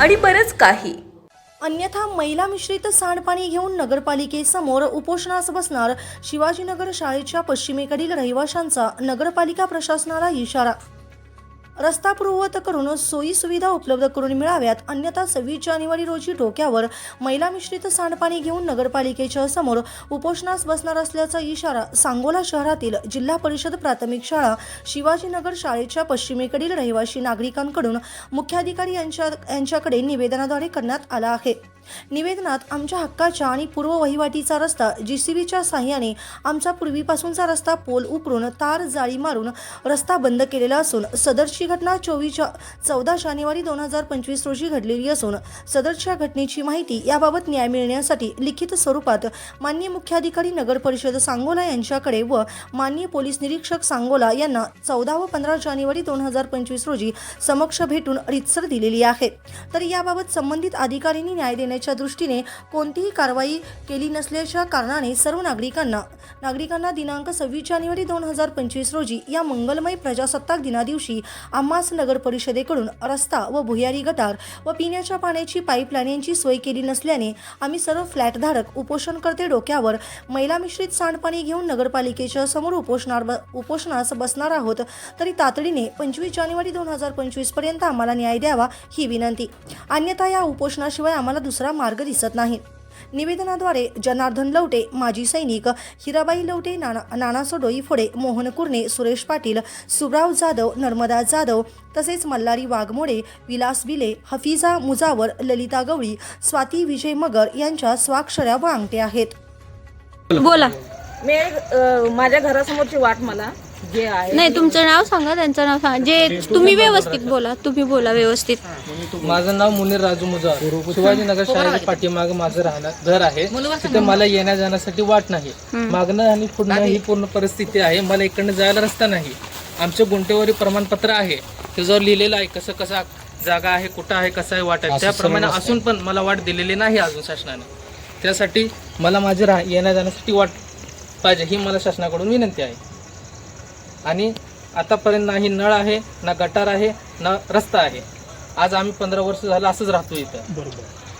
आणि बरंच काही. अन्यथा महिला मिश्रित सांडपाणी घेऊन नगरपालिकेसमोर उपोषणास बसणार शिवाजीनगर शाळेच्या पश्चिमेकडील रहिवाशांचा नगरपालिका प्रशासनाला इशारा रस्ता पूर्ववत करून सोयी सुविधा उपलब्ध करून मिळाव्यात. अन्यथा सव्वीस जानेवारी रोजी डोक्यावर महिला मिश्रित सांडपाणी घेऊन नगरपालिकेच्या समोर उपोषणास बसणार असल्याचा इशारा सांगोला शहरातील जिल्हा परिषद प्राथमिक शाळा शिवाजीनगर शाळेच्या पश्चिमेकडील रहिवासी नागरिकांकडून मुख्याधिकारी यांच्या यांच्याकडे निवेदनाद्वारे करण्यात आला आहे. निवेदनात आमच्या हक्काच्या आणि पूर्व वहिवाटीचा रस्ता बीच्या साह्याने आमचा पूर्वीपासूनचा रस्ता पोल उकरून तार जाळी मारून रस्ता बंद केलेला असून सदरची घटना चोवीस चौदा जानेवारी दोन हजार पंचवीस रोजी घडलेली असून सदरच्या घटनेची माहिती याबाबत न्याय मिळण्यासाठी लिखित स्वरूपात मान्य मुख्याधिकारी नगर परिषद सांगोला यांच्याकडे व मान्य पोलीस निरीक्षक सांगोला यांना चौदा व पंधरा जानेवारी दोन हजार पंचवीस रोजी समक्ष भेटून रितसर दिलेली आहे. तर याबाबत संबंधित अधिकाऱ्यांनी न्याय करण्याच्या दृष्टीने कोणतीही कारवाई केली नसल्याच्या कारणाने सर्व नागरिकांना नागरिकांना दिनांक सव्वीस जानेवारी दोन हजार पंचवीस रोजी या मंगलमय प्रजासत्ताक दिनादिवशी आम्हास नगर परिषदेकडून रस्ता व भुयारी गटार व पिण्याच्या पाण्याची पाईपलाईन यांची सोय केली नसल्याने आम्ही सर्व फ्लॅटधारक उपोषणकर्ते डोक्यावर महिला मिश्रित सांडपाणी घेऊन नगरपालिकेच्या समोर उपोषणार उपोषणास बसणार आहोत. तरी तातडीने पंचवीस जानेवारी दोन हजार पंचवीसपर्यंत आम्हाला न्याय द्यावा ही विनंती. अन्यथा या उपोषणाशिवाय आम्हाला दुसरा मार्ग दिसत नाही. निवेदनाद्वारे जनार्दन लवटे माजी सैनिक हिराबाई लवटे नाना नाना सोडोई फोडे मोहन कुर्णे सुरेश पाटील सुब्राव जाधव नर्मदा जाधव तसेच मल्हारी वाघमोडे विलास बिले हफिजा मुजावर ललिता गवळी स्वाती विजय मगर यांच्या स्वाक्षऱ्या व अंगठे आहेत. बोला. मी अ, माझ्या घरासमोरची वाट मला जे आहे नाही तुमचं नाव सांगा त्यांचं नाव सांगा. जे तुम्ही व्यवस्थित बोला तुम्ही बोला व्यवस्थित. माझं नाव मुनीर राजू मुजावर शिवाजीनगर शाळेच्या पाठीमाग माझं राहणार घर आहे. तिथे मला येण्या जाण्यासाठी वाट नाही. मागणं आणि पुढणं ही पूर्ण परिस्थिती आहे. मला इकडनं जायला रस्ता नाही. आमचे गुंटेवारी प्रमाणपत्र आहे. त्याच्यावर लिहिलेलं आहे कसं कसं जागा आहे कुठं आहे कसं आहे वाट आहे. त्याप्रमाणे असून पण मला वाट दिलेली नाही अजून शासनाने. त्यासाठी मला माझे राह येण्या जाण्यासाठी वाट पाहिजे ही मला शासनाकडून विनंती आहे. आणि आतापर्यंत नाही नळ आहे ना गटार आहे ना रस्ता आहे. आज आम्ही पंधरा वर्ष झालं असंच राहतो इथं.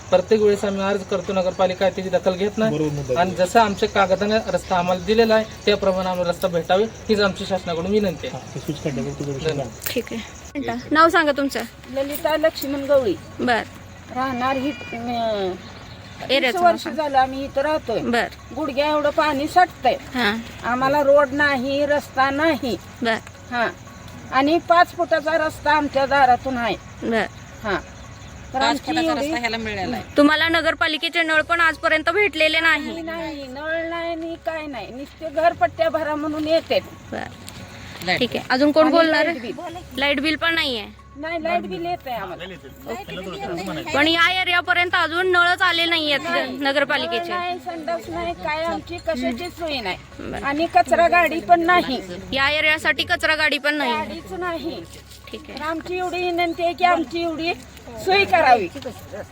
प्रत्येक वेळेस आम्ही अर्ज करतो नगरपालिका त्याची दखल घेत नाही. आणि जसं आमच्या कागदाने रस्ता आम्हाला दिलेला आहे त्याप्रमाणे आम्हाला रस्ता भेटावे हीच आमची शासनाकडून विनंती आहे. ठीक आहे. नाव सांगा तुमचं. ललिता लक्ष्मण गवळी. बर. राहणार ही एरियाचं नाव वर्ष झालं आम्ही इथं राहतोय. बर. गुडघ्या एवढं पाणी साठतंय हां. आम्हाला रोड नाही रस्ता नाही. बर. हा. आणि पाच फुटाचा रस्ता आमच्या दारातून आहे. बर. हा. तर आमची एवढी तुम्हाला नगरपालिकेचे नळ पण आजपर्यंत भेटलेले नाही. नाही नळ नाही आणि काय नाही. नुसते घरपट्ट्या भरा म्हणून येते बर. ठीक आहे. अजून कोण बोलणार? लाइट बिल पण नाहीये. नाही लाइट बिल येत आहे आम्हाला. पण या एरियापर्यंत अजून नळच आले नाहीयेत नगरपालिकेचे. नाही संडास नाही काय आमची कशाची सोय नाही. आणि कचरा गाडी पण नाही. या एरियासाठी कचरा गाडी पण नाही. गाडीच नाही. ठीक आहे. तर आमची एवढी विनंती आहे की आमची एवढी सोय करावी.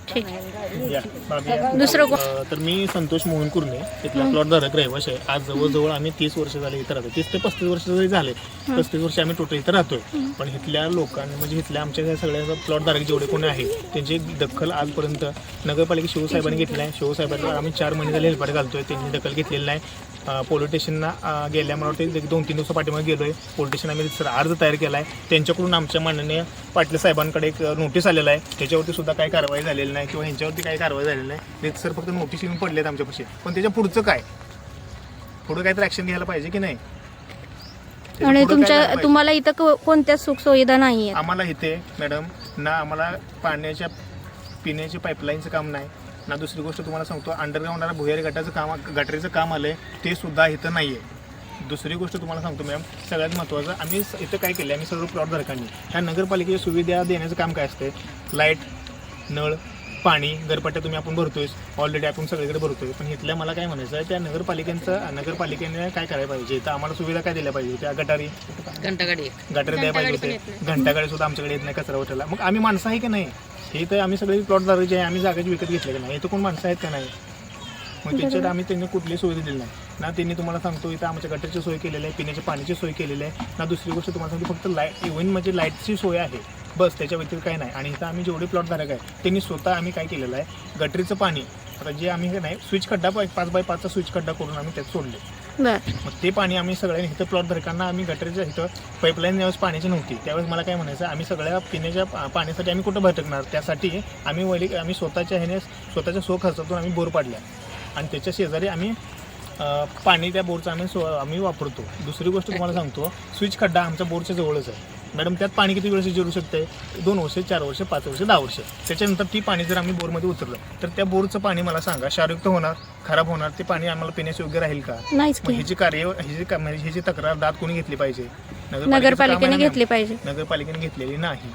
ठीक आहे. दुसरं कोण अ, तर मी संतोष मोहन कुर्णे इथला प्लॉट धारक रहिवाशी आहे. आज जवळजवळ आम्ही तीस वर्ष झाले इथं राहतो तीस ते पस्तीस वर्ष जरी झाले पस्तीस वर्ष आम्ही टोटल इथं राहतोय. पण इथल्या लोकांनी म्हणजे इथल्या आमच्या सगळ्या प्लॉट धारक जेवढे कोणी आहेत त्यांची दखल आजपर्यंत नगरपालिका शिवसाहेबांनी घेतली आहे शिवसाहेबांना आम्ही चार महिने झाले हेल्पाट घालतोय. त्यांनी दखल घेतलेली नाही. पोलीस स्टेशनला गेल्या मला वाटतं दोन तीन दिवसा पाठीमागे गेलोय. पोलीस स्टेशन आम्ही सर अर्ज तयार केला आहे त्यांच्याकडून आमच्या माननीय पाटील साहेबांकडे एक नोटीस आलेला आहे. त्याच्यावरती सुद्धा काही कारवाई झालेली नाही किंवा यांच्यावरती काही कारवाई झालेली नाही. ते सर फक्त नोटीस येऊन पडलेत आमच्यापाशी. पण त्याच्या पुढचं काय? पुढं काहीतरी ॲक्शन घ्यायला पाहिजे की नाही? आणि तुमच्या? तुम्हाला इथं को- कोणत्याच सुख सुविधा नाही आहेत आम्हाला इथे मॅडम ना आम्हाला पाण्याच्या पिण्याचे पाईपलाईनचं काम नाही. ना दुसरी गोष्ट तुम्हाला सांगतो अंडरग्राऊंडला भुयारी गटाचं काम गटरीचं काम आलं आहे ते सुद्धा इथं नाही आहे दुसरी गोष्ट तुम्हाला सांगतो मॅम सगळ्यात महत्त्वाचं आम्ही इथं काय केलं आम्ही सर्व प्लॉटधारकांनी ह्या नगरपालिकेच्या सुविधा देण्याचं काम काय असते लाइट नळ पाणी घरपट्ट्या तुम्ही आपण भरतोय ऑलरेडी आपण सगळीकडे भरतोय. पण इथल्या मला काय म्हणायचं आहे त्या नगरपालिकेचं नगरपालिकेने काय करायला पाहिजे? तर आम्हाला सुविधा काय दिल्या पाहिजे? त्या गटारी? गटारी द्यायला पाहिजे होते. घंटागाडी सुद्धा आमच्याकडे येत नाही कचरा उठायला मग आम्ही माणसं आहे की नाही? हे तर आम्ही सगळे प्लॉटदार जे आहे आम्ही जागाची विकत घेतले की नाही? इथं कोण माणसं आहेत का नाही? मग त्याच्यात आम्ही त्यांनी कुठली सुविधा दिली नाही. ना त्यांनी तुम्हाला सांगतो इथं आमच्या गटरची सोय केलेली आहे पिण्याच्या पाण्याची सोय केलेली आहे. ना दुसरी गोष्ट तुम्हाला सांगतो फक्त लाइट इव्हन म्हणजे लाईटची सोय आहे. बस त्याच्या व्यतिरिक्त काही नाही. आणि इथं आम्ही जेवढे प्लॉट धारक आहे त्यांनी स्वतः आम्ही काय केलेलं आहे गटरीचं पाणी आता जे आम्ही हे नाही स्विच खड्डा पाय- पाच बाय पाचचा स्विच खड्डा करून आम्ही त्यात सोडले. बर. मग ते पाणी आम्ही सगळ्यांनी इथं प्लॉट धारकांना आम्ही गटरीच्या इथं पाईपलाईन ज्यावेळेस पाण्याची नव्हती त्यावेळेस मला काय म्हणायचं आम्ही सगळ्या पिण्याच्या पा- पाण्यासाठी आम्ही कुठं भटकणार? त्यासाठी आम्ही वैली आम्ही स्वतःच्या ह्याने स्वतःच्या सो खर्चातून आम्ही बोर पाडल्या. आणि त्याच्या शेजारी आम्ही अं, पाणी त्या बोरचं आम्ही सो आम्ही वापरतो. दुसरी गोष्ट तुम्हाला सांगतो स्विच खड्डा आमच्या बोरच्या जवळच आहे. मॅडम त्यात पाणी किती वेळेस जिरू शकते? दोन वर्ष चार वर्ष पाच वर्ष दहा वर्ष. त्याच्यानंतर ती पाणी जर आम्ही बोरमध्ये उतरलं तर त्या बोरचं पाणी मला सांगा क्षारयुक्त होणार खराब होणार ते पाणी आम्हाला पिण्यास योग्य राहील का? नाहीच मग की ह्याची कार्य ह्याची का- म्हणजे ह्याची तक्रार दाद कोणी घेतली पाहिजे? नगरपालिकेचं काम नगरपालिकेने घेतली पाहिजे. नगरपालिकेने घेतलेली नाही.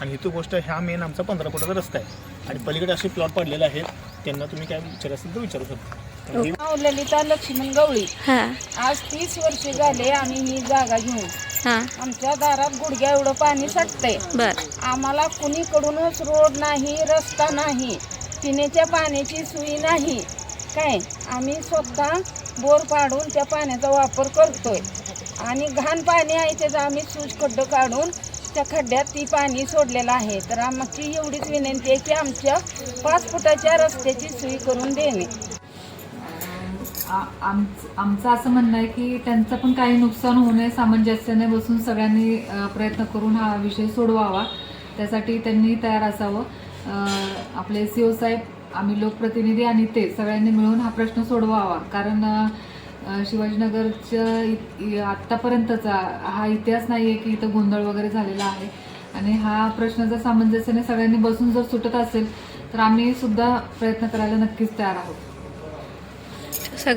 आणि ही तो गोष्ट ह्या मेन आमचा पंधरा फुटाचा रस्ता आहे. आणि पलीकडे असे प्लॉट पडलेले आहेत त्यांना तुम्ही काय विचार असेल तर विचारू शकता. नाव ललिता लक्ष्मण गवळी. हा. आज तीस वर्षे झाले आम्ही ही जागा घेऊन. हा. आमच्या दारात गुडघ्या एवढं पाणी साठतंय. बर. आम्हाला कुणीकडूनच रोड नाही रस्ता नाही पिण्याच्या पाण्याची सोयी नाही. काय? आम्ही स्वतः बोर पाडून त्या पाण्याचा वापर करतोय. आणि घाण पाणी आहे त्याचं आम्ही सूज खड्डं काढून त्या खड्ड्यात ती पाणी सोडलेलं आहे. तर आमची एवढीच विनंती आहे की आमच्या पाच फुटाच्या रस्त्याची सोयी करून देणे. आमच- आमचं असं म्हणणं आहे की त्यांचं पण काही नुकसान होऊ नये सामंजस्याने बसून सगळ्यांनी प्रयत्न करून हा विषय सोडवावा. त्यासाठी त्यांनी तयार असावं. आपले सी ओ साहेब आम्ही लोकप्रतिनिधी आणि ते सगळ्यांनी मिळून हा प्रश्न सोडवावा. कारण शिवाजीनगरच्या इ- आत्तापर्यंतचा हा इतिहास नाही आहे की इथं गोंधळ वगैरे झालेला आहे. आणि हा प्रश्न जर सामंजस्याने सगळ्यांनी बसून जर सुटत असेल तर आम्ही सुद्धा प्रयत्न करायला नक्कीच तयार आहोत.